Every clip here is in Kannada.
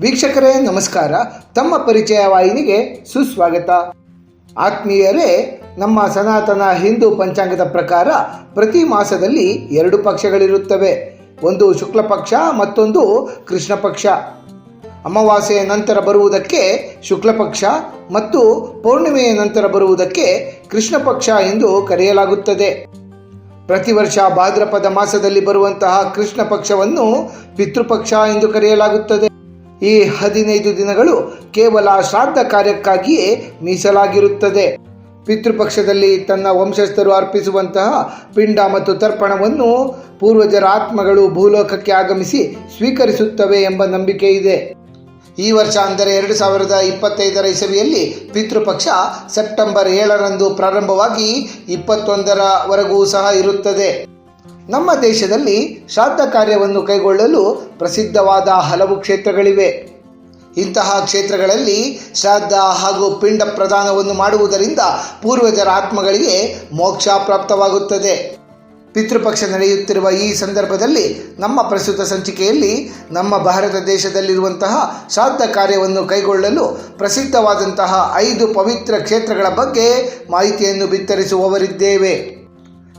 ವೀಕ್ಷಕರೇ, ನಮಸ್ಕಾರ. ತಮ್ಮ ಪರಿಚಯ ವಾಹಿನಿಗೆ ಸುಸ್ವಾಗತ. ಆತ್ಮೀಯರೇ, ನಮ್ಮ ಸನಾತನ ಹಿಂದೂ ಪಂಚಾಂಗದ ಪ್ರಕಾರ ಪ್ರತಿ ಮಾಸದಲ್ಲಿ ಎರಡು ಪಕ್ಷಗಳಿರುತ್ತವೆ. ಒಂದು ಶುಕ್ಲ ಪಕ್ಷ, ಮತ್ತೊಂದು ಕೃಷ್ಣ ಪಕ್ಷ. ಅಮಾವಾಸ್ಯೆಯ ನಂತರ ಬರುವುದಕ್ಕೆ ಶುಕ್ಲ ಪಕ್ಷ ಮತ್ತು ಪೌರ್ಣಿಮೆಯ ನಂತರ ಬರುವುದಕ್ಕೆ ಕೃಷ್ಣ ಪಕ್ಷ ಎಂದು ಕರೆಯಲಾಗುತ್ತದೆ. ಪ್ರತಿ ವರ್ಷ ಭಾದ್ರಪದ ಮಾಸದಲ್ಲಿ ಬರುವಂತಹ ಕೃಷ್ಣ ಪಕ್ಷವನ್ನು ಪಿತೃಪಕ್ಷ ಎಂದು ಕರೆಯಲಾಗುತ್ತದೆ. ಈ ಹದಿನೈದು ದಿನಗಳು ಕೇವಲ ಶ್ರಾದ್ದ ಕಾರ್ಯಕ್ಕಾಗಿಯೇ ಮೀಸಲಾಗಿರುತ್ತದೆ. ಪಿತೃಪಕ್ಷದಲ್ಲಿ ತನ್ನ ವಂಶಸ್ಥರು ಅರ್ಪಿಸುವಂತಹ ಪಿಂಡ ಮತ್ತು ತರ್ಪಣವನ್ನು ಪೂರ್ವಜರ ಆತ್ಮಗಳು ಭೂಲೋಕಕ್ಕೆ ಆಗಮಿಸಿ ಸ್ವೀಕರಿಸುತ್ತವೆ ಎಂಬ ನಂಬಿಕೆ ಇದೆ. ಈ ವರ್ಷ ಅಂದರೆ ಎರಡು ಸಾವಿರದ ಇಪ್ಪತ್ತೈದರ ಇಸವಿಯಲ್ಲಿ ಪಿತೃಪಕ್ಷ ಸೆಪ್ಟೆಂಬರ್ ಏಳರಂದು ಪ್ರಾರಂಭವಾಗಿ ಇಪ್ಪತ್ತೊಂದರವರೆಗೂ ಸಹ ಇರುತ್ತದೆ. ನಮ್ಮ ದೇಶದಲ್ಲಿ ಶ್ರಾದ್ದ ಕಾರ್ಯವನ್ನು ಕೈಗೊಳ್ಳಲು ಪ್ರಸಿದ್ಧವಾದ ಹಲವು ಕ್ಷೇತ್ರಗಳಿವೆ. ಇಂತಹ ಕ್ಷೇತ್ರಗಳಲ್ಲಿ ಶ್ರಾದ್ದ ಹಾಗೂ ಪಿಂಡ ಪ್ರದಾನವನ್ನು ಮಾಡುವುದರಿಂದ ಪೂರ್ವಜರ ಆತ್ಮಗಳಿಗೆ ಮೋಕ್ಷ ಪ್ರಾಪ್ತವಾಗುತ್ತದೆ. ಪಿತೃಪಕ್ಷ ನಡೆಯುತ್ತಿರುವ ಈ ಸಂದರ್ಭದಲ್ಲಿ ನಮ್ಮ ಪ್ರಸ್ತುತ ಸಂಚಿಕೆಯಲ್ಲಿ ನಮ್ಮ ಭಾರತ ದೇಶದಲ್ಲಿರುವಂತಹ ಶ್ರಾದ್ದ ಕಾರ್ಯವನ್ನು ಕೈಗೊಳ್ಳಲು ಪ್ರಸಿದ್ಧವಾದಂತಹ ಐದು ಪವಿತ್ರ ಕ್ಷೇತ್ರಗಳ ಬಗ್ಗೆ ಮಾಹಿತಿಯನ್ನು ಬಿತ್ತರಿಸುವವರಿದ್ದೇವೆ.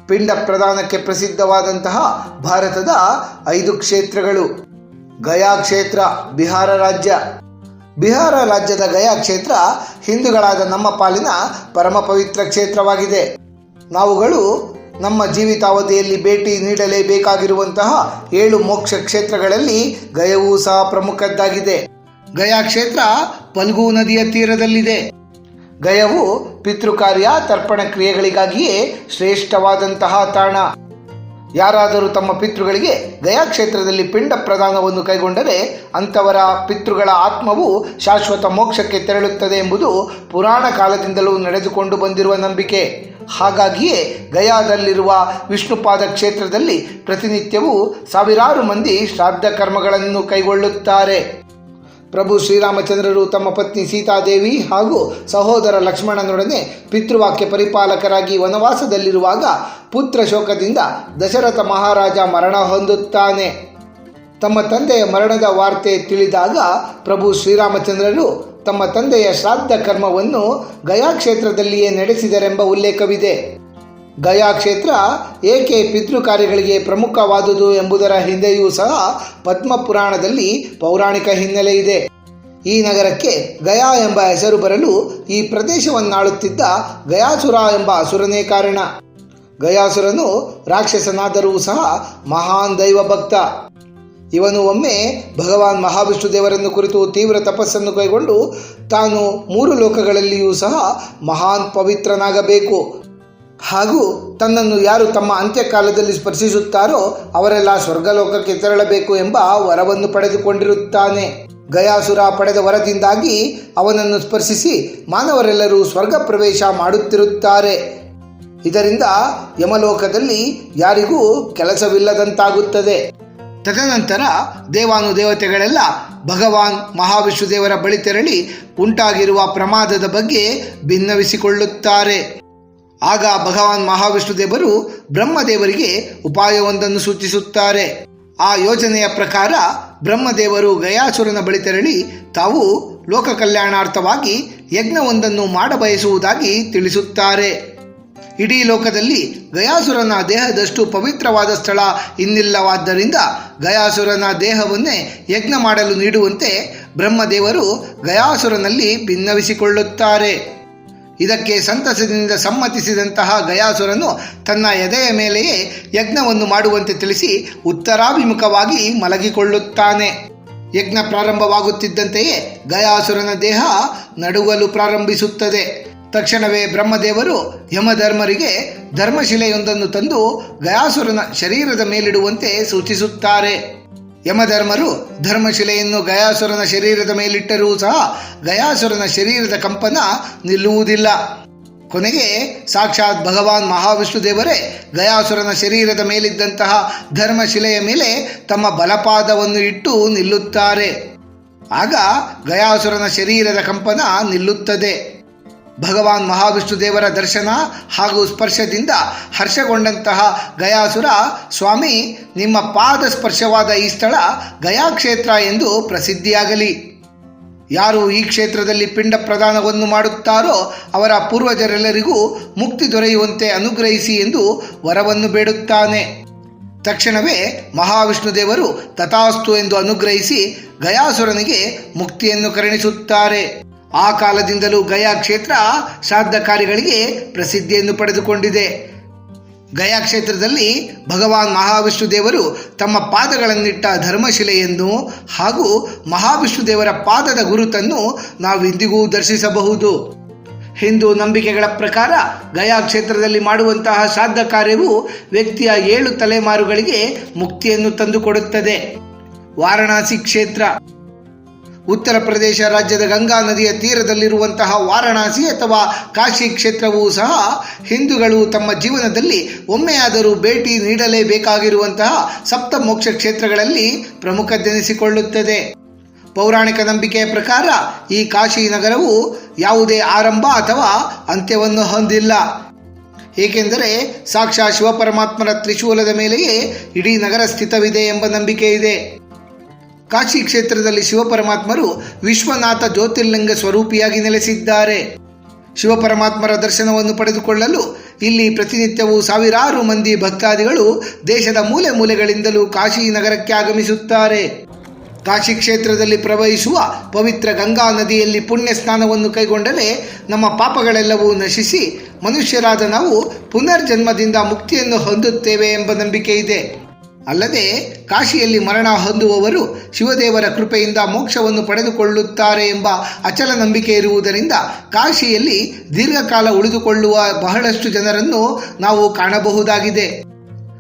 ಪಿಂಡ ಪ್ರದಾನಕ್ಕೆ ಪ್ರಸಿದ್ಧವಾದಂತಹ ಭಾರತದ ಐದು ಕ್ಷೇತ್ರಗಳು. ಗಯಾ ಕ್ಷೇತ್ರ, ಬಿಹಾರ ರಾಜ್ಯ. ಬಿಹಾರ ರಾಜ್ಯದ ಗಯಾ ಕ್ಷೇತ್ರ ಹಿಂದೂಗಳಾದ ನಮ್ಮ ಪಾಲಿನ ಪರಮ ಪವಿತ್ರ ಕ್ಷೇತ್ರವಾಗಿದೆ. ನಾವುಗಳು ನಮ್ಮ ಜೀವಿತಾವಧಿಯಲ್ಲಿ ಭೇಟಿ ನೀಡಲೇಬೇಕಾಗಿರುವಂತಹ ಏಳು ಮೋಕ್ಷ ಕ್ಷೇತ್ರಗಳಲ್ಲಿ ಗಯವೂ ಸಹ ಪ್ರಮುಖದ್ದಾಗಿದೆ. ಗಯಾ ಕ್ಷೇತ್ರ ಪಲ್ಗು ನದಿಯ ತೀರದಲ್ಲಿದೆ. ಗಯವು ಪಿತೃಕಾರ್ಯ, ತರ್ಪಣ ಕ್ರಿಯೆಗಳಿಗಾಗಿಯೇ ಶ್ರೇಷ್ಠವಾದಂತಹ ತಾಣ. ಯಾರಾದರೂ ತಮ್ಮ ಪಿತೃಗಳಿಗೆ ಗಯಾ ಕ್ಷೇತ್ರದಲ್ಲಿ ಪಿಂಡ ಪ್ರದಾನವನ್ನು ಕೈಗೊಂಡರೆ ಅಂಥವರ ಪಿತೃಗಳ ಆತ್ಮವು ಶಾಶ್ವತ ಮೋಕ್ಷಕ್ಕೆ ತೆರಳುತ್ತದೆ ಎಂಬುದು ಪುರಾಣ ಕಾಲದಿಂದಲೂ ನಡೆದುಕೊಂಡು ಬಂದಿರುವ ನಂಬಿಕೆ. ಹಾಗಾಗಿಯೇ ಗಯಾದಲ್ಲಿರುವ ವಿಷ್ಣುಪಾದ ಕ್ಷೇತ್ರದಲ್ಲಿ ಪ್ರತಿನಿತ್ಯವೂ ಸಾವಿರಾರು ಮಂದಿ ಶ್ರಾದ್ದ ಕರ್ಮಗಳನ್ನು ಕೈಗೊಳ್ಳುತ್ತಾರೆ. ಪ್ರಭು ಶ್ರೀರಾಮಚಂದ್ರರು ತಮ್ಮ ಪತ್ನಿ ಸೀತಾದೇವಿ ಹಾಗೂ ಸಹೋದರ ಲಕ್ಷ್ಮಣನೊಡನೆ ಪಿತೃವಾಕ್ಯ ಪರಿಪಾಲಕರಾಗಿ ವನವಾಸದಲ್ಲಿರುವಾಗ ಪುತ್ರ ಶೋಕದಿಂದ ದಶರಥ ಮಹಾರಾಜ ಮರಣ ಹೊಂದುತ್ತಾನೆ. ತಮ್ಮ ತಂದೆಯ ಮರಣದ ವಾರ್ತೆ ತಿಳಿದಾಗ ಪ್ರಭು ಶ್ರೀರಾಮಚಂದ್ರರು ತಮ್ಮ ತಂದೆಯ ಶ್ರಾದ್ದ ಕರ್ಮವನ್ನು ಗಯಾ ಕ್ಷೇತ್ರದಲ್ಲಿಯೇ ನಡೆಸಿದರೆಂಬ ಉಲ್ಲೇಖವಿದೆ. ಗಯಾ ಕ್ಷೇತ್ರ ಏಕೆ ಪಿತೃ ಕಾರ್ಯಗಳಿಗೆ ಪ್ರಮುಖವಾದುದು ಎಂಬುದರ ಹಿಂದೆಯೂ ಸಹ ಪದ್ಮ ಪುರಾಣದಲ್ಲಿ ಪೌರಾಣಿಕ ಹಿನ್ನೆಲೆ ಇದೆ. ಈ ನಗರಕ್ಕೆ ಗಯಾ ಎಂಬ ಹೆಸರು ಬರಲು ಈ ಪ್ರದೇಶವನ್ನಾಳುತ್ತಿದ್ದ ಗಯಾಸುರ ಎಂಬ ಅಸುರನೇ ಕಾರಣ. ಗಯಾಸುರನು ರಾಕ್ಷಸನಾದರೂ ಸಹ ಮಹಾನ್ ದೈವ ಭಕ್ತ ಇವನು ಒಮ್ಮೆ ಭಗವಾನ್ ಮಹಾವಿಷ್ಣು ದೇವರನ್ನು ಕುರಿತು ತೀವ್ರ ತಪಸ್ಸನ್ನು ಕೈಗೊಂಡು ತಾನು ಮೂರು ಲೋಕಗಳಲ್ಲಿಯೂ ಸಹ ಮಹಾನ್ ಪವಿತ್ರನಾಗಬೇಕು. ಹಾಗೂ ತನ್ನನ್ನು ಯಾರು ತಮ್ಮ ಅಂತ್ಯಕಾಲದಲ್ಲಿ ಸ್ಪರ್ಶಿಸುತ್ತಾರೋ ಅವರೆಲ್ಲ ಸ್ವರ್ಗಲೋಕಕ್ಕೆ ತೆರಳಬೇಕು ಎಂಬ ವರವನ್ನು ಪಡೆದುಕೊಂಡಿರುತ್ತಾನೆ. ಗಯಾಸುರ ಪಡೆದ ವರದಿಂದಾಗಿ ಅವನನ್ನು ಸ್ಪರ್ಶಿಸಿ ಮಾನವರೆಲ್ಲರೂ ಸ್ವರ್ಗ ಪ್ರವೇಶ ಮಾಡುತ್ತಿರುತ್ತಾರೆ. ಇದರಿಂದ ಯಮಲೋಕದಲ್ಲಿ ಯಾರಿಗೂ ಕೆಲಸವಿಲ್ಲದಂತಾಗುತ್ತದೆ. ತದನಂತರ ದೇವಾನು ದೇವತೆಗಳೆಲ್ಲ ಭಗವಾನ್ ಮಹಾವಿಷ್ಣುದೇವರ ಬಳಿ ತೆರಳಿ ಉಂಟಾಗಿರುವ ಪ್ರಮಾದದ ಬಗ್ಗೆ ಭಿನ್ನವಿಸಿಕೊಳ್ಳುತ್ತಾರೆ. ಆಗ ಭಗವಾನ್ ಮಹಾವಿಷ್ಣು ದೇವರು ಬ್ರಹ್ಮದೇವರಿಗೆ ಉಪಾಯವೊಂದನ್ನು ಸೂಚಿಸುತ್ತಾರೆ. ಆ ಯೋಜನೆಯ ಪ್ರಕಾರ ಬ್ರಹ್ಮದೇವರು ಗಯಾಸುರನ ಬಳಿ ತೆರಳಿ ತಾವು ಲೋಕ ಕಲ್ಯಾಣಾರ್ಥವಾಗಿ ಯಜ್ಞವೊಂದನ್ನು ಮಾಡಬಯಸುವುದಾಗಿ ತಿಳಿಸುತ್ತಾರೆ. ಇಡೀ ಲೋಕದಲ್ಲಿ ಗಯಾಸುರನ ದೇಹದಷ್ಟು ಪವಿತ್ರವಾದ ಸ್ಥಳ ಇನ್ನಿಲ್ಲವಾದ್ದರಿಂದ ಗಯಾಸುರನ ದೇಹವನ್ನೇ ಯಜ್ಞ ಮಾಡಲು ನೀಡುವಂತೆ ಬ್ರಹ್ಮದೇವರು ಗಯಾಸುರನಲ್ಲಿ ಭಿನ್ನವಿಸಿಕೊಳ್ಳುತ್ತಾರೆ ಇದಕ್ಕೆ ಸಂತಸದಿಂದ ಸಮ್ಮತಿಸಿದಂತಹ ಗಯಾಸುರನು ತನ್ನ ಎದೆಯ ಮೇಲೆಯೇ ಯಜ್ಞವನ್ನು ಮಾಡುವಂತೆ ತಿಳಿಸಿ ಉತ್ತರಾಭಿಮುಖವಾಗಿ ಮಲಗಿಕೊಳ್ಳುತ್ತಾನೆ. ಯಜ್ಞ ಪ್ರಾರಂಭವಾಗುತ್ತಿದ್ದಂತೆಯೇ ಗಯಾಸುರನ ದೇಹ ನಡುಗಲು ಪ್ರಾರಂಭಿಸುತ್ತದೆ. ತಕ್ಷಣವೇ ಬ್ರಹ್ಮದೇವರು ಯಮಧರ್ಮರಿಗೆ ಧರ್ಮಶಿಲೆಯೊಂದನ್ನು ತಂದು ಗಯಾಸುರನ ಶರೀರದ ಮೇಲಿಡುವಂತೆ ಸೂಚಿಸುತ್ತಾರೆ. ಯಮಧರ್ಮರು ಧರ್ಮಶಿಲೆಯನ್ನು ಗಯಾಸುರನ ಶರೀರದ ಮೇಲಿಟ್ಟರೂ ಸಹ ಗಯಾಸುರನ ಶರೀರದ ಕಂಪನ ನಿಲ್ಲುವುದಿಲ್ಲ. ಕೊನೆಗೆ ಸಾಕ್ಷಾತ್ ಭಗವಾನ್ ಮಹಾವಿಷ್ಣು ದೇವರೇ ಗಯಾಸುರನ ಶರೀರದ ಮೇಲಿದ್ದಂತಹ ಧರ್ಮಶಿಲೆಯ ಮೇಲೆ ತಮ್ಮ ಬಲಪಾದವನ್ನು ಇಟ್ಟು ನಿಲ್ಲುತ್ತಾರೆ. ಆಗ ಗಯಾಸುರನ ಶರೀರದ ಕಂಪನ ನಿಲ್ಲುತ್ತದೆ. ಭಗವಾನ್ ಮಹಾವಿಷ್ಣು ದೇವರ ದರ್ಶನ ಹಾಗೂ ಸ್ಪರ್ಶದಿಂದ ಹರ್ಷಗೊಂಡಂತಹ ಗಯಾಸುರ, ಸ್ವಾಮಿ, ನಿಮ್ಮ ಪಾದ ಸ್ಪರ್ಶವಾದ ಈ ಸ್ಥಳ ಗಯಾ ಕ್ಷೇತ್ರ ಎಂದು ಪ್ರಸಿದ್ಧಿಯಾಗಲಿ. ಯಾರು ಈ ಕ್ಷೇತ್ರದಲ್ಲಿ ಪಿಂಡ ಪ್ರದಾನವನ್ನು ಮಾಡುತ್ತಾರೋ ಅವರ ಪೂರ್ವಜರೆಲ್ಲರಿಗೂ ಮುಕ್ತಿ ದೊರೆಯುವಂತೆ ಅನುಗ್ರಹಿಸಿ ಎಂದು ವರವನ್ನು ಬೇಡುತ್ತಾನೆ. ತಕ್ಷಣವೇ ಮಹಾವಿಷ್ಣು ದೇವರು ತಥಾಸ್ತು ಎಂದು ಅನುಗ್ರಹಿಸಿ ಗಯಾಸುರನಿಗೆ ಮುಕ್ತಿಯನ್ನು ಕರುಣಿಸುತ್ತಾರೆ. ಆ ಕಾಲದಿಂದಲೂ ಗಯಾ ಕ್ಷೇತ್ರ ಶ್ರಾದ್ದ ಕಾರ್ಯಗಳಿಗೆ ಪ್ರಸಿದ್ಧಿಯನ್ನು ಪಡೆದುಕೊಂಡಿದೆ. ಗಯಾ ಕ್ಷೇತ್ರದಲ್ಲಿ ಭಗವಾನ್ ಮಹಾವಿಷ್ಣು ದೇವರು ತಮ್ಮ ಪಾದಗಳನ್ನಿಟ್ಟ ಧರ್ಮಶಿಲೆಯನ್ನು ಹಾಗೂ ಮಹಾವಿಷ್ಣು ದೇವರ ಪಾದದ ಗುರುತನ್ನು ನಾವು ಇಂದಿಗೂ ದರ್ಶಿಸಬಹುದು. ಹಿಂದೂ ನಂಬಿಕೆಗಳ ಪ್ರಕಾರ ಗಯಾ ಕ್ಷೇತ್ರದಲ್ಲಿ ಮಾಡುವಂತಹ ಶ್ರಾದ್ದ ಕಾರ್ಯವು ವ್ಯಕ್ತಿಯ ಏಳು ತಲೆಮಾರುಗಳಿಗೆ ಮುಕ್ತಿಯನ್ನು ತಂದುಕೊಡುತ್ತದೆ. ವಾರಣಾಸಿ ಕ್ಷೇತ್ರ ಉತ್ತರ ಪ್ರದೇಶ ರಾಜ್ಯದ ಗಂಗಾ ನದಿಯ ತೀರದಲ್ಲಿರುವಂತಹ ವಾರಣಾಸಿ ಅಥವಾ ಕಾಶಿ ಕ್ಷೇತ್ರವೂ ಸಹ ಹಿಂದೂಗಳು ತಮ್ಮ ಜೀವನದಲ್ಲಿ ಒಮ್ಮೆಯಾದರೂ ಭೇಟಿ ನೀಡಲೇಬೇಕಾಗಿರುವಂತಹ ಸಪ್ತ ಮೋಕ್ಷ ಕ್ಷೇತ್ರಗಳಲ್ಲಿ ಪ್ರಮುಖದೆನಿಸಿಕೊಳ್ಳುತ್ತದೆ ಪೌರಾಣಿಕ ನಂಬಿಕೆಯ ಪ್ರಕಾರ ಈ ಕಾಶಿ ನಗರವು ಯಾವುದೇ ಆರಂಭ ಅಥವಾ ಅಂತ್ಯವನ್ನು ಹೊಂದಿಲ್ಲ. ಏಕೆಂದರೆ ಸಾಕ್ಷಾ ಶಿವಪರಮಾತ್ಮನ ತ್ರಿಶೂಲದ ಮೇಲೆಯೇ ಇಡೀ ನಗರ ಸ್ಥಿತವಿದೆ ಎಂಬ ನಂಬಿಕೆ ಇದೆ ಕಾಶಿ ಕ್ಷೇತ್ರದಲ್ಲಿ ಶಿವಪರಮಾತ್ಮರು ವಿಶ್ವನಾಥ ಜ್ಯೋತಿರ್ಲಿಂಗ ಸ್ವರೂಪಿಯಾಗಿ ನೆಲೆಸಿದ್ದಾರೆ. ಶಿವಪರಮಾತ್ಮರ ದರ್ಶನವನ್ನು ಪಡೆದುಕೊಳ್ಳಲು ಇಲ್ಲಿ ಪ್ರತಿನಿತ್ಯವೂ ಸಾವಿರಾರು ಮಂದಿ ಭಕ್ತಾದಿಗಳು ದೇಶದ ಮೂಲೆ ಮೂಲೆಗಳಿಂದಲೂ ಕಾಶಿ ನಗರಕ್ಕೆ ಆಗಮಿಸುತ್ತಾರೆ. ಕಾಶಿ ಕ್ಷೇತ್ರದಲ್ಲಿ ಪ್ರವಹಿಸುವ ಪವಿತ್ರ ಗಂಗಾ ನದಿಯಲ್ಲಿ ಪುಣ್ಯ ಸ್ನಾನವನ್ನು ಕೈಗೊಂಡರೆ ನಮ್ಮ ಪಾಪಗಳೆಲ್ಲವೂ ನಶಿಸಿ ಮನುಷ್ಯರಾದ ನಾವು ಪುನರ್ಜನ್ಮದಿಂದ ಮುಕ್ತಿಯನ್ನು ಹೊಂದುತ್ತೇವೆ ಎಂಬ ನಂಬಿಕೆ ಇದೆ. ಅಲ್ಲದೆ ಕಾಶಿಯಲ್ಲಿ ಮರಣ ಹೊಂದುವವರು ಶಿವದೇವರ ಕೃಪೆಯಿಂದ ಮೋಕ್ಷವನ್ನು ಪಡೆದುಕೊಳ್ಳುತ್ತಾರೆ ಎಂಬ ಅಚಲ ನಂಬಿಕೆ ಇರುವುದರಿಂದ ಕಾಶಿಯಲ್ಲಿ ದೀರ್ಘಕಾಲ ಉಳಿದುಕೊಳ್ಳುವ ಬಹಳಷ್ಟು ಜನರನ್ನು ನಾವು ಕಾಣಬಹುದಾಗಿದೆ.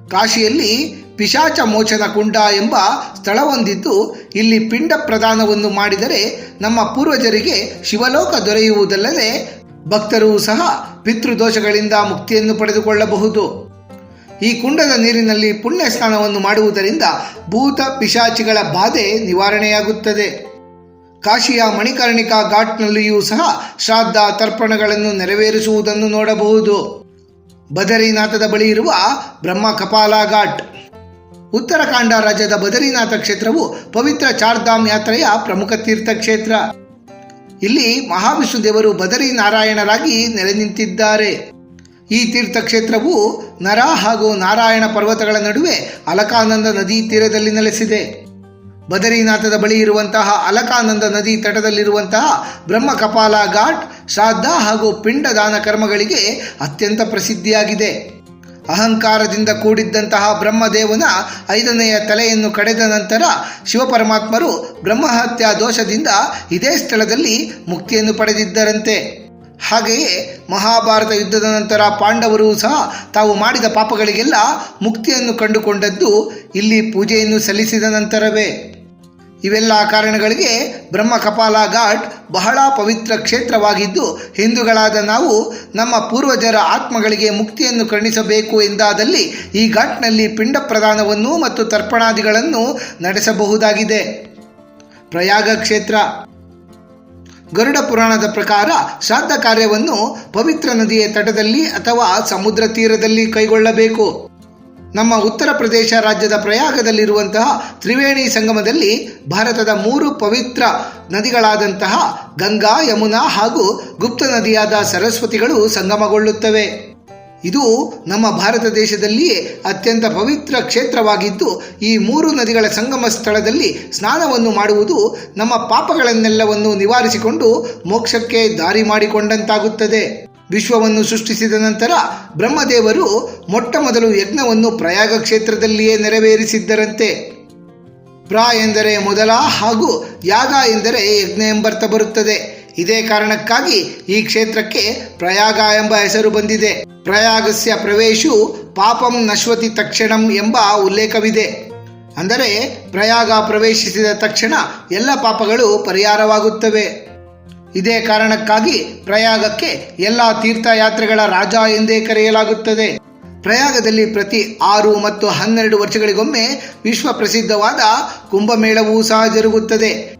ಕಾಶಿಯಲ್ಲಿ ಪಿಶಾಚ ಮೋಚನ ಕುಂಡ ಎಂಬ ಸ್ಥಳವೊಂದಿದ್ದು ಇಲ್ಲಿ ಪಿಂಡ ಪ್ರದಾನವನ್ನು ಮಾಡಿದರೆ ನಮ್ಮ ಪೂರ್ವಜರಿಗೆ ಶಿವಲೋಕ ದೊರೆಯುವುದಲ್ಲದೆ ಭಕ್ತರು ಸಹ ಪಿತೃದೋಷಗಳಿಂದ ಮುಕ್ತಿಯನ್ನು ಪಡೆದುಕೊಳ್ಳಬಹುದು. ಈ ಕುಂಡದ ನೀರಿನಲ್ಲಿ ಪುಣ್ಯ ಸ್ನಾನವನ್ನು ಮಾಡುವುದರಿಂದ ಭೂತ ಪಿಶಾಚಿಗಳ ಬಾಧೆ ನಿವಾರಣೆಯಾಗುತ್ತದೆ. ಕಾಶಿಯ ಮಣಿಕರ್ಣಿಕಾ ಘಾಟ್ನಲ್ಲಿಯೂ ಸಹ ಶ್ರಾದ್ದ ತರ್ಪಣಗಳನ್ನು ನೆರವೇರಿಸುವುದನ್ನು ನೋಡಬಹುದು. ಬದರಿನಾಥದ ಬಳಿ ಇರುವ ಬ್ರಹ್ಮ ಕಪಾಲ ಘಾಟ್. ಉತ್ತರಾಖಂಡ ರಾಜ್ಯದ ಬದರಿನಾಥ ಕ್ಷೇತ್ರವು ಪವಿತ್ರ ಚಾರ್ಧಾಮ್ ಯಾತ್ರೆಯ ಪ್ರಮುಖ ತೀರ್ಥಕ್ಷೇತ್ರ. ಇಲ್ಲಿ ಮಹಾವಿಷ್ಣು ದೇವರು ಬದರಿ ನಾರಾಯಣರಾಗಿ ನೆಲೆ ನಿಂತಿದ್ದಾರೆ ಈ ತೀರ್ಥಕ್ಷೇತ್ರವು ನರ ಹಾಗೂ ನಾರಾಯಣ ಪರ್ವತಗಳ ನಡುವೆ ಅಲಕಾನಂದ ನದಿ ತೀರದಲ್ಲಿ ನೆಲೆಸಿದೆ. ಬದರಿನಾಥದ ಬಳಿ ಇರುವಂತಹ ಅಲಕಾನಂದ ನದಿ ತಟದಲ್ಲಿರುವಂತಹ ಬ್ರಹ್ಮ ಕಪಾಲ ಘಾಟ್ ಶ್ರಾದ್ದ ಹಾಗೂ ಪಿಂಡದಾನ ಕರ್ಮಗಳಿಗೆ ಅತ್ಯಂತ ಪ್ರಸಿದ್ಧಿಯಾಗಿದೆ. ಅಹಂಕಾರದಿಂದ ಕೂಡಿದ್ದಂತಹ ಬ್ರಹ್ಮದೇವನ ಐದನೆಯ ತಲೆಯನ್ನು ಕಡೆದ ನಂತರ ಶಿವಪರಮಾತ್ಮರು ಬ್ರಹ್ಮಹತ್ಯಾ ದೋಷದಿಂದ ಇದೇ ಸ್ಥಳದಲ್ಲಿ ಮುಕ್ತಿಯನ್ನು ಪಡೆದಿದ್ದರಂತೆ. ಹಾಗೆಯೇ ಮಹಾಭಾರತ ಯುದ್ಧದ ನಂತರ ಪಾಂಡವರು ಸಹ ತಾವು ಮಾಡಿದ ಪಾಪಗಳಿಗೆಲ್ಲ ಮುಕ್ತಿಯನ್ನು ಕಂಡುಕೊಂಡದ್ದು ಇಲ್ಲಿ ಪೂಜೆಯನ್ನು ಸಲ್ಲಿಸಿದ ನಂತರವೇ. ಇವೆಲ್ಲ ಕಾರಣಗಳಿಗೆ ಬ್ರಹ್ಮ ಕಪಾಲ ಘಾಟ್ ಬಹಳ ಪವಿತ್ರ ಕ್ಷೇತ್ರವಾಗಿದ್ದು, ಹಿಂದೂಗಳಾದ ನಾವು ನಮ್ಮ ಪೂರ್ವಜರ ಆತ್ಮಗಳಿಗೆ ಮುಕ್ತಿಯನ್ನು ಕರುಣಿಸಬೇಕು ಎಂದಾದಲ್ಲಿ ಈ ಘಾಟ್ನಲ್ಲಿ ಪಿಂಡ ಪ್ರದಾನವನ್ನು ಮತ್ತು ತರ್ಪಣಾದಿಗಳನ್ನು ನಡೆಸಬಹುದಾಗಿದೆ. ಪ್ರಯಾಗ ಕ್ಷೇತ್ರ ಗರುಡ ಪುರಾಣದ ಪ್ರಕಾರ ಶ್ರಾದ್ದ ಕಾರ್ಯವನ್ನು ಪವಿತ್ರ ನದಿಯ ತಟದಲ್ಲಿ ಅಥವಾ ಸಮುದ್ರ ತೀರದಲ್ಲಿ ಕೈಗೊಳ್ಳಬೇಕು. ನಮ್ಮ ಉತ್ತರ ಪ್ರದೇಶ ರಾಜ್ಯದ ಪ್ರಯಾಗದಲ್ಲಿರುವಂತಹ ತ್ರಿವೇಣಿ ಸಂಗಮದಲ್ಲಿ ಭಾರತದ ಮೂರು ಪವಿತ್ರ ನದಿಗಳಾದಂತಹ ಗಂಗಾ, ಯಮುನಾ ಹಾಗೂ ಗುಪ್ತ ನದಿಯಾದ ಸರಸ್ವತಿಗಳು ಸಂಗಮಗೊಳ್ಳುತ್ತವೆ. ಇದು ನಮ್ಮ ಭಾರತ ದೇಶದಲ್ಲಿಯೇ ಅತ್ಯಂತ ಪವಿತ್ರ ಕ್ಷೇತ್ರವಾಗಿದ್ದು, ಈ ಮೂರು ನದಿಗಳ ಸಂಗಮ ಸ್ಥಳದಲ್ಲಿ ಸ್ನಾನವನ್ನು ಮಾಡುವುದು ನಮ್ಮ ಪಾಪಗಳನ್ನೆಲ್ಲವನ್ನು ನಿವಾರಿಸಿಕೊಂಡು ಮೋಕ್ಷಕ್ಕೆ ದಾರಿ ಮಾಡಿಕೊಂಡಂತಾಗುತ್ತದೆ. ವಿಶ್ವವನ್ನು ಸೃಷ್ಟಿಸಿದ ನಂತರ ಬ್ರಹ್ಮದೇವರು ಮೊಟ್ಟ ಮೊದಲು ಯಜ್ಞವನ್ನು ಪ್ರಯಾಗ ಕ್ಷೇತ್ರದಲ್ಲಿಯೇ ನೆರವೇರಿಸಿದ್ದರಂತೆ. ಪ್ರ ಎಂದರೆ ಮೊದಲ ಹಾಗೂ ಯಾಗ ಎಂದರೆ ಯಜ್ಞ ಎಂಬರ್ಥ ಬರುತ್ತದೆ. ಇದೇ ಕಾರಣಕ್ಕಾಗಿ ಈ ಕ್ಷೇತ್ರಕ್ಕೆ ಪ್ರಯಾಗ ಎಂಬ ಹೆಸರು ಬಂದಿದೆ. ಪ್ರಯಾಗಸ್ಯ ಪ್ರವೇಶು ಪಾಪಂ ನಶ್ವತಿ ತಕ್ಷಣಂ ಎಂಬ ಉಲ್ಲೇಖವಿದೆ. ಅಂದರೆ ಪ್ರಯಾಗ ಪ್ರವೇಶಿಸಿದ ತಕ್ಷಣ ಎಲ್ಲ ಪಾಪಗಳು ಪರಿಹಾರವಾಗುತ್ತವೆ. ಇದೇ ಕಾರಣಕ್ಕಾಗಿ ಪ್ರಯಾಗಕ್ಕೆ ಎಲ್ಲ ತೀರ್ಥಯಾತ್ರೆಗಳ ರಾಜ ಎಂದೇ ಕರೆಯಲಾಗುತ್ತದೆ. ಪ್ರಯಾಗದಲ್ಲಿ ಪ್ರತಿ ಆರು ಮತ್ತು ಹನ್ನೆರಡು ವರ್ಷಗಳಿಗೊಮ್ಮೆ ವಿಶ್ವ ಪ್ರಸಿದ್ಧವಾದ ಕುಂಭಮೇಳವೂ ಸಹ ಜರುಗುತ್ತದೆ.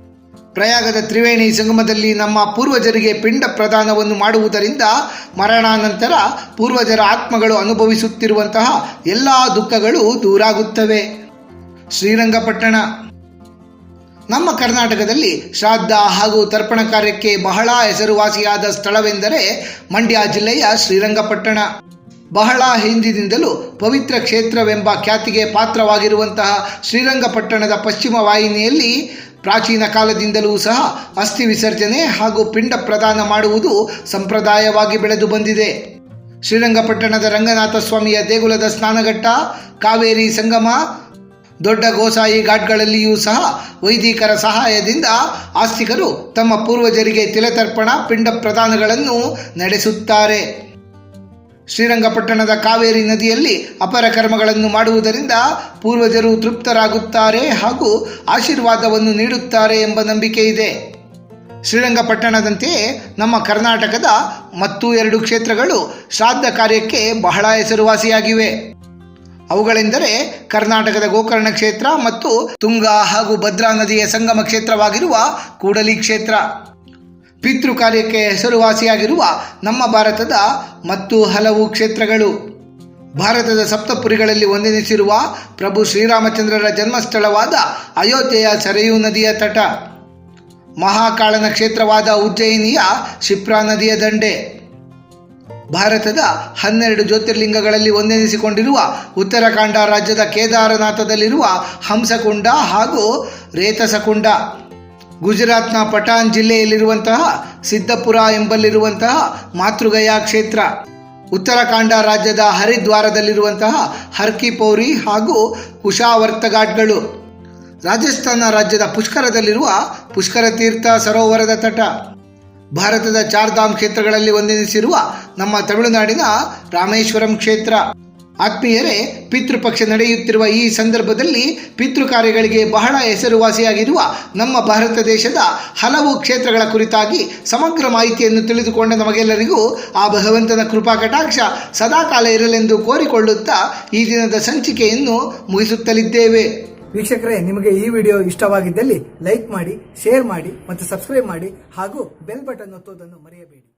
ಪ್ರಯಾಗದ ತ್ರಿವೇಣಿ ಸಂಗಮದಲ್ಲಿ ನಮ್ಮ ಪೂರ್ವಜರಿಗೆ ಪಿಂಡ ಪ್ರದಾನವನ್ನು ಮಾಡುವುದರಿಂದ ಮರಣಾನಂತರ ಪೂರ್ವಜರ ಆತ್ಮಗಳು ಅನುಭವಿಸುತ್ತಿರುವಂತಹ ಎಲ್ಲ ದುಃಖಗಳು ದೂರಾಗುತ್ತವೆ. ಶ್ರೀರಂಗಪಟ್ಟಣ. ನಮ್ಮ ಕರ್ನಾಟಕದಲ್ಲಿ ಶ್ರಾದ್ದ ಹಾಗೂ ತರ್ಪಣ ಕಾರ್ಯಕ್ಕೆ ಬಹಳ ಹೆಸರುವಾಸಿಯಾದ ಸ್ಥಳವೆಂದರೆ ಮಂಡ್ಯ ಜಿಲ್ಲೆಯ ಶ್ರೀರಂಗಪಟ್ಟಣ. ಬಹಳ ಹಿಂದಿನಿಂದಲೂ ಪವಿತ್ರ ಕ್ಷೇತ್ರವೆಂಬ ಖ್ಯಾತಿಗೆ ಪಾತ್ರವಾಗಿರುವಂತಹ ಶ್ರೀರಂಗಪಟ್ಟಣದ ಪಶ್ಚಿಮ ವಾಹಿನಿಯಲ್ಲಿ ಪ್ರಾಚೀನ ಕಾಲದಿಂದಲೂ ಸಹ ಅಸ್ಥಿ ವಿಸರ್ಜನೆ ಹಾಗೂ ಪಿಂಡ ಪ್ರದಾನ ಮಾಡುವುದು ಸಂಪ್ರದಾಯವಾಗಿ ಬೆಳೆದು ಬಂದಿದೆ. ಶ್ರೀರಂಗಪಟ್ಟಣದ ರಂಗನಾಥ ಸ್ವಾಮಿಯ ದೇಗುಲದ ಸ್ನಾನಘಟ್ಟ, ಕಾವೇರಿ ಸಂಗಮ, ದೊಡ್ಡ ಗೋಸಾಯಿ ಘಾಟ್ಗಳಲ್ಲಿಯೂ ಸಹ ವೈದಿಕರ ಸಹಾಯದಿಂದ ಆಸ್ತಿಕರು ತಮ್ಮ ಪೂರ್ವಜರಿಗೆ ತಿಲತರ್ಪಣ, ಪಿಂಡ ಪ್ರದಾನಗಳನ್ನು ನಡೆಸುತ್ತಾರೆ. ಶ್ರೀರಂಗಪಟ್ಟಣದ ಕಾವೇರಿ ನದಿಯಲ್ಲಿ ಅಪರ ಕರ್ಮಗಳನ್ನು ಮಾಡುವುದರಿಂದ ಪೂರ್ವಜರು ತೃಪ್ತರಾಗುತ್ತಾರೆ ಹಾಗೂ ಆಶೀರ್ವಾದವನ್ನು ನೀಡುತ್ತಾರೆ ಎಂಬ ನಂಬಿಕೆ ಇದೆ. ಶ್ರೀರಂಗಪಟ್ಟಣದಂತೆಯೇ ನಮ್ಮ ಕರ್ನಾಟಕದ ಮತ್ತು ಎರಡು ಕ್ಷೇತ್ರಗಳು ಶ್ರಾದ್ದ ಕಾರ್ಯಕ್ಕೆ ಬಹಳ ಹೆಸರುವಾಸಿಯಾಗಿವೆ. ಅವುಗಳೆಂದರೆ ಕರ್ನಾಟಕದ ಗೋಕರ್ಣ ಕ್ಷೇತ್ರ ಮತ್ತು ತುಂಗಾ ಹಾಗೂ ಭದ್ರಾ ನದಿಯ ಸಂಗಮ ಕ್ಷೇತ್ರವಾಗಿರುವ ಕೂಡಲಿ ಕ್ಷೇತ್ರ. ಪಿತೃ ಕಾರ್ಯಕ್ಕೆ ಹೆಸರುವಾಸಿಯಾಗಿರುವ ನಮ್ಮ ಭಾರತದ ಮತ್ತು ಹಲವು ಕ್ಷೇತ್ರಗಳು. ಭಾರತದ ಸಪ್ತಪುರಿಗಳಲ್ಲಿ ಒಂದೆನಿಸಿರುವ ಪ್ರಭು ಶ್ರೀರಾಮಚಂದ್ರರ ಜನ್ಮಸ್ಥಳವಾದ ಅಯೋಧ್ಯೆಯ ಸರೆಯೂ ನದಿಯ ತಟ. ಮಹಾಕಾಳನ ಕ್ಷೇತ್ರವಾದ ಉಜ್ಜಯಿನಿಯ ಶಿಪ್ರಾ ನದಿಯ ದಂಡೆ. ಭಾರತದ ಹನ್ನೆರಡು ಜ್ಯೋತಿರ್ಲಿಂಗಗಳಲ್ಲಿ ಒಂದೆನಿಸಿಕೊಂಡಿರುವ ಉತ್ತರಾಖಂಡ ರಾಜ್ಯದ ಕೇದಾರನಾಥದಲ್ಲಿರುವ ಹಂಸಕುಂಡ ಹಾಗೂ ರೇತಸಕುಂಡ. ಗುಜರಾತ್ನ ಪಠಾಣ್ ಜಿಲ್ಲೆಯಲ್ಲಿರುವಂತಹ ಸಿದ್ದಪುರ ಎಂಬಲ್ಲಿರುವಂತಹ ಮಾತೃಗಯಾ ಕ್ಷೇತ್ರ. ಉತ್ತರಾಖಂಡ ರಾಜ್ಯದ ಹರಿದ್ವಾರದಲ್ಲಿರುವಂತಹ ಹರ್ಕಿ ಪೌರಿ ಹಾಗೂ ಕುಶಾವರ್ತ ಘಾಟ್ಗಳು ರಾಜಸ್ಥಾನ ರಾಜ್ಯದ ಪುಷ್ಕರದಲ್ಲಿರುವ ಪುಷ್ಕರ ತೀರ್ಥ ಸರೋವರದ ತಟ. ಭಾರತದ ಚಾರ್ಧಾಮ್ ಕ್ಷೇತ್ರಗಳಲ್ಲಿ ಒಂದೆನಿಸಿರುವ ನಮ್ಮ ತಮಿಳುನಾಡಿನ ರಾಮೇಶ್ವರಂ ಕ್ಷೇತ್ರ. ಆತ್ಮೀಯರೇ, ಪಿತೃಪಕ್ಷ ನಡೆಯುತ್ತಿರುವ ಈ ಸಂದರ್ಭದಲ್ಲಿ ಪಿತೃ ಕಾರ್ಯಗಳಿಗೆ ಬಹಳ ಹೆಸರುವಾಸಿಯಾಗಿರುವ ನಮ್ಮ ಭಾರತ ದೇಶದ ಹಲವು ಕ್ಷೇತ್ರಗಳ ಕುರಿತಾಗಿ ಸಮಗ್ರ ಮಾಹಿತಿಯನ್ನು ತಿಳಿದುಕೊಂಡ ನಮಗೆಲ್ಲರಿಗೂ ಆ ಭಗವಂತನ ಕೃಪಾ ಕಟಾಕ್ಷ ಸದಾಕಾಲ ಇರಲೆಂದು ಕೋರಿಕೊಳ್ಳುತ್ತಾ ಈ ದಿನದ ಸಂಚಿಕೆಯನ್ನು ಮುಗಿಸುತ್ತಲಿದ್ದೇವೆ. ವೀಕ್ಷಕರೇ, ನಿಮಗೆ ಈ ವಿಡಿಯೋ ಇಷ್ಟವಾಗಿದ್ದಲ್ಲಿ ಲೈಕ್ ಮಾಡಿ, ಶೇರ್ ಮಾಡಿ ಮತ್ತು ಸಬ್ಸ್ಕ್ರೈಬ್ ಮಾಡಿ ಹಾಗೂ ಬೆಲ್ ಬಟನ್ ಒತ್ತುವುದನ್ನು ಮರೆಯಬೇಡಿ.